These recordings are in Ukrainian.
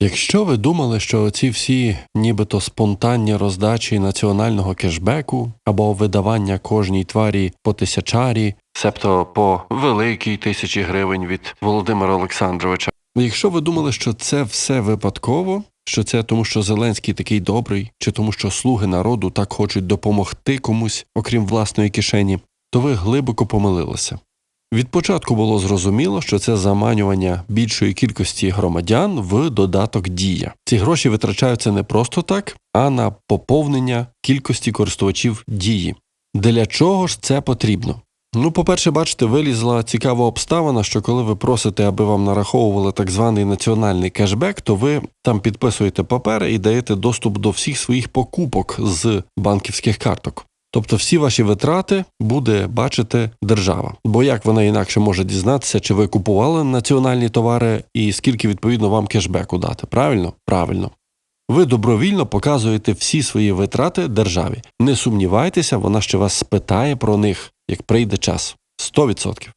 Якщо ви думали, що ці всі нібито спонтанні роздачі національного кешбеку або видавання кожній тварі по тисячарі, себто по великій тисячі гривень від Володимира Олександровича, якщо ви думали, що це все випадково, що це тому, що Зеленський такий добрий, чи тому, що слуги народу так хочуть допомогти комусь, окрім власної кишені, то ви глибоко помилилися. Від початку було зрозуміло, що це заманювання більшої кількості громадян в додаток Дія. Ці гроші витрачаються не просто так, а на поповнення кількості користувачів дії. Для чого ж це потрібно? Ну, по-перше, бачите, вилізла цікава обставина, що коли ви просите, аби вам нараховували так званий національний кешбек, то ви там підписуєте папери і даєте доступ до всіх своїх покупок з банківських карток. Тобто всі ваші витрати буде бачити держава. Бо як вона інакше може дізнатися, чи ви купували національні товари і скільки відповідно вам кешбеку дати? Правильно? Правильно. Ви добровільно показуєте всі свої витрати державі. Не сумнівайтеся, вона ще вас спитає про них, як прийде час. 100%.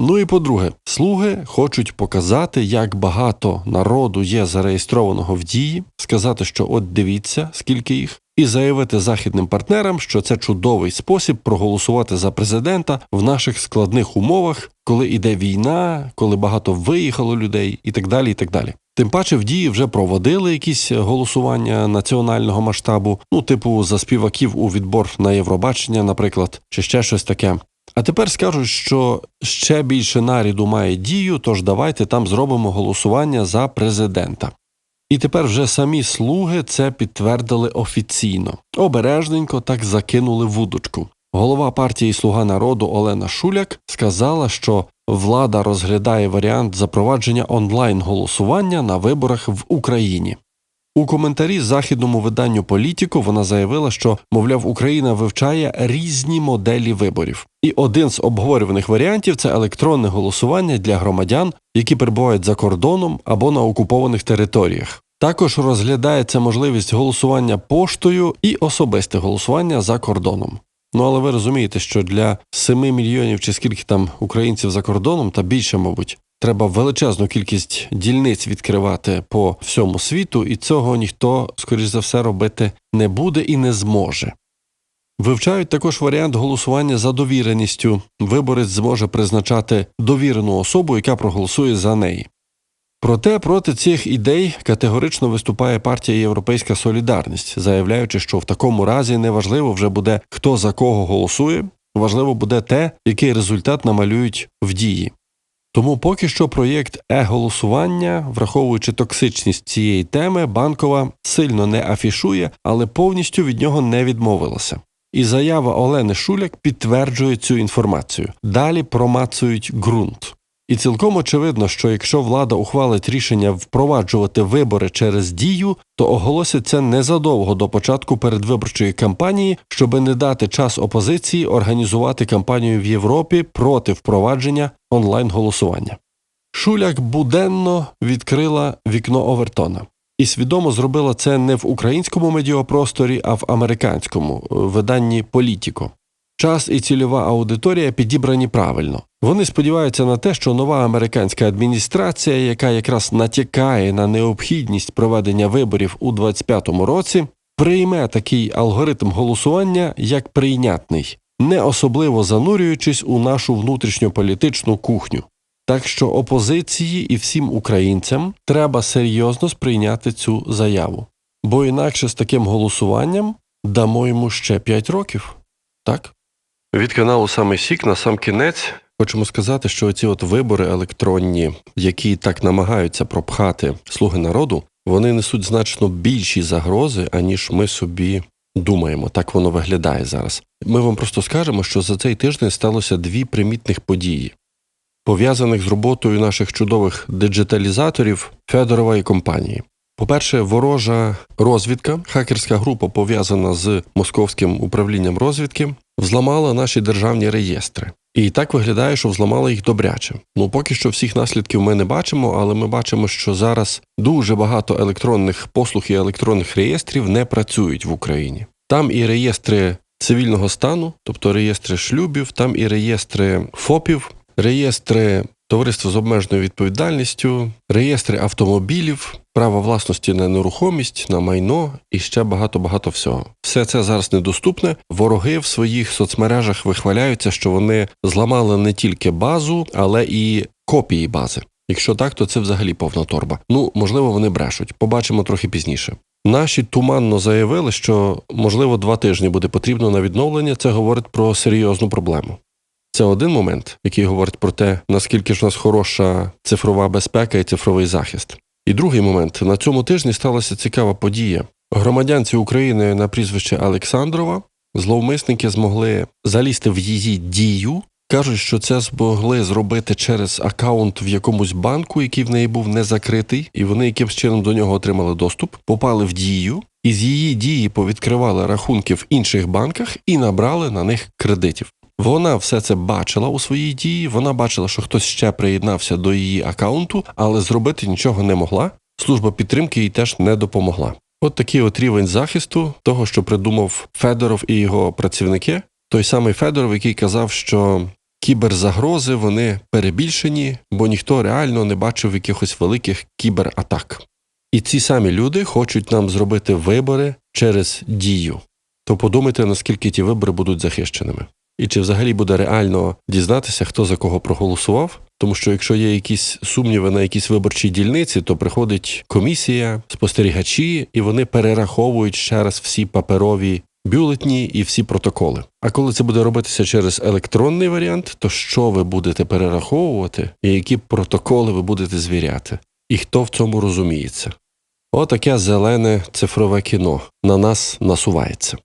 Ну і по-друге, слуги хочуть показати, як багато народу є зареєстрованого в дії, сказати, що от дивіться, скільки їх, і заявити західним партнерам, що це чудовий спосіб проголосувати за президента в наших складних умовах, коли йде війна, коли багато виїхало людей, і так далі. і так далі. Тим паче в дії вже проводили якісь голосування національного масштабу, ну, типу за співаків у відбор на Євробачення, наприклад, чи ще щось таке. А тепер скажуть, що ще більше наряду має дію, тож давайте там зробимо голосування за президента. І тепер вже самі слуги це підтвердили офіційно. Обережненько так закинули вудочку. Голова партії Слуга народу Олена Шуляк сказала, що влада розглядає варіант запровадження онлайн голосування на виборах в Україні. У коментарі західному виданню Політіко вона заявила, що, мовляв, Україна вивчає різні моделі виборів, і один з обговорюваних варіантів це електронне голосування для громадян, які перебувають за кордоном або на окупованих територіях. Також розглядається можливість голосування поштою і особисте голосування за кордоном. Ну але ви розумієте, що для 7 мільйонів чи скільки там українців за кордоном, та більше, мабуть, треба величезну кількість дільниць відкривати по всьому світу, і цього ніхто, скоріш за все, робити не буде і не зможе. Вивчають також варіант голосування за довіреністю. Виборець зможе призначати довірену особу, яка проголосує за неї. Проте проти цих ідей категорично виступає партія Європейська Солідарність, заявляючи, що в такому разі неважливо вже буде хто за кого голосує, важливо буде те, який результат намалюють в дії. Тому поки що проєкт е-голосування, враховуючи токсичність цієї теми, банкова сильно не афішує, але повністю від нього не відмовилася. І заява Олени Шуляк підтверджує цю інформацію. Далі промацують ґрунт. І цілком очевидно, що якщо влада ухвалить рішення впроваджувати вибори через дію, то оголосять це незадовго до початку передвиборчої кампанії, щоби не дати час опозиції організувати кампанію в Європі проти впровадження онлайн голосування. Шуляк буденно відкрила вікно Овертона. І свідомо зробила це не в українському медіапросторі, а в американському виданні Політіко. Час і цільова аудиторія підібрані правильно. Вони сподіваються на те, що нова американська адміністрація, яка якраз натякає на необхідність проведення виборів у 2025 році, прийме такий алгоритм голосування як прийнятний, не особливо занурюючись у нашу внутрішньополітичну кухню. Так що опозиції і всім українцям треба серйозно сприйняти цю заяву, бо інакше з таким голосуванням дамо йому ще 5 років. Так? Від каналу саме Сік на сам кінець хочемо сказати, що ці от вибори електронні, які так намагаються пропхати слуги народу, вони несуть значно більші загрози, аніж ми собі думаємо. Так воно виглядає зараз. Ми вам просто скажемо, що за цей тиждень сталося дві примітних події, пов'язаних з роботою наших чудових диджиталізаторів Федорова і компанії. По-перше, ворожа розвідка, хакерська група, пов'язана з московським управлінням розвідки, взламала наші державні реєстри. І так виглядає, що взламали їх добряче. Ну поки що всіх наслідків ми не бачимо, але ми бачимо, що зараз дуже багато електронних послуг і електронних реєстрів не працюють в Україні. Там і реєстри цивільного стану, тобто реєстри шлюбів, там і реєстри ФОПів, реєстри товариство з обмеженою відповідальністю, реєстри автомобілів, право власності на нерухомість, на майно і ще багато багато всього. Все це зараз недоступне. Вороги в своїх соцмережах вихваляються, що вони зламали не тільки базу, але і копії бази. Якщо так, то це взагалі повна торба. Ну можливо, вони брешуть. Побачимо трохи пізніше. Наші туманно заявили, що можливо два тижні буде потрібно на відновлення. Це говорить про серйозну проблему. Це один момент, який говорить про те, наскільки ж у нас хороша цифрова безпека і цифровий захист. І другий момент на цьому тижні сталася цікава подія. Громадянці України на прізвище Олександрова зловмисники змогли залізти в її дію. Кажуть, що це змогли зробити через акаунт в якомусь банку, який в неї був не закритий, і вони якимсь чином до нього отримали доступ, попали в дію, і з її дії повідкривали рахунки в інших банках і набрали на них кредитів. Вона все це бачила у своїй дії. Вона бачила, що хтось ще приєднався до її акаунту, але зробити нічого не могла. Служба підтримки їй теж не допомогла. От такий от рівень захисту того, що придумав Федоров і його працівники. Той самий Федоров, який казав, що кіберзагрози вони перебільшені, бо ніхто реально не бачив якихось великих кібератак. І ці самі люди хочуть нам зробити вибори через дію. То подумайте, наскільки ті вибори будуть захищеними. І чи взагалі буде реально дізнатися, хто за кого проголосував? Тому що якщо є якісь сумніви на якісь виборчі дільниці, то приходить комісія, спостерігачі, і вони перераховують ще раз всі паперові бюлетні і всі протоколи. А коли це буде робитися через електронний варіант, то що ви будете перераховувати, і які протоколи ви будете звіряти? І хто в цьому розуміється? Отаке зелене цифрове кіно на нас насувається.